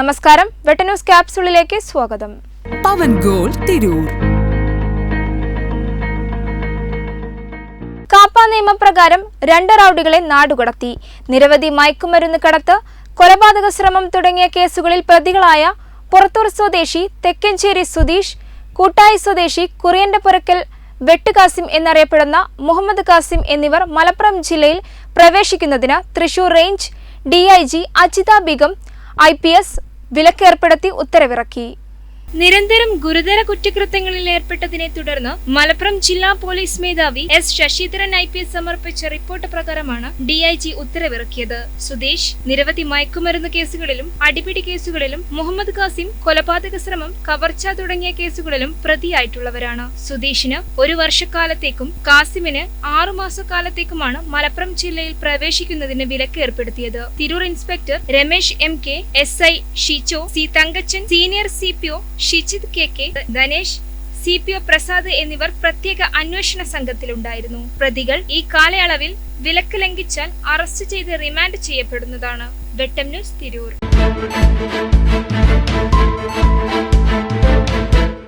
നമസ്കാരം. വെട്ട ന്യൂസ് ക്യാപ്സൂളിലേക്ക് സ്വാഗതം. പവൻ ഗോൾ തിരൂർ. കാപ്പ നിയമപ്രകാരം രണ്ട് റൌഡികളെ നാടുകടത്തി. നിരവധി മയക്കുമരുന്ന് കടത്ത് കൊലപാതക ശ്രമം തുടങ്ങിയ കേസുകളിൽ പ്രതികളായ പുറത്തൂർ സ്വദേശി തെക്കഞ്ചേരി സുധീഷ് കൂട്ടായി സ്വദേശി കുറിയന്റെ പുറക്കൽ വെട്ട് കാസിം എന്നറിയപ്പെടുന്ന മുഹമ്മദ് കാസിം എന്നിവർ മലപ്പുറം ജില്ലയിൽ പ്രവേശിക്കുന്നതിന് Thrissur range DIG Ajitha Begum I P S വിലക്കേർപ്പെടുത്തി ഉത്തരവിറക്കി. നിരന്തരം ഗുരുതര കുറ്റകൃത്യങ്ങളിൽ ഏർപ്പെട്ടതിനെ തുടർന്ന് മലപ്പുറം ജില്ലാ പോലീസ് മേധാവി S Sasidharan I P S സമർപ്പിച്ച റിപ്പോർട്ട് പ്രകാരമാണ് ഡി ഐ ജി ഉത്തരവിറക്കിയത്. സുദേശ് നിരവധി മയക്കുമരുന്ന് കേസുകളിലും അടിപിടി കേസുകളിലും മുഹമ്മദ് കാസിം കൊലപാതക ശ്രമം കവർച്ച തുടങ്ങിയ കേസുകളിലും പ്രതിയായിട്ടുള്ളവരാണ്. സുധീഷിന് ഒരു വർഷക്കാലത്തേക്കും കാസിമിന് ആറു മാസക്കാലത്തേക്കുമാണ് മലപ്പുറം ജില്ലയിൽ പ്രവേശിക്കുന്നതിന് വിലക്ക് ഏർപ്പെടുത്തിയത്. Tirur inspector Ramesh M K S I ഷിച്ചോ C Thankachan senior C P O Shijith K K Ganesh C P O Prasad എന്നിവർ പ്രത്യേക അന്വേഷണ സംഘത്തിലുണ്ടായിരുന്നു. പ്രതികൾ ഈ കാലയളവിൽ വിലക്ക് ലംഘിച്ചാൽ അറസ്റ്റ് ചെയ്ത് റിമാൻഡ് ചെയ്യപ്പെടുന്നതാണ്. വെട്ടം ന്യൂസ് തിരൂർ.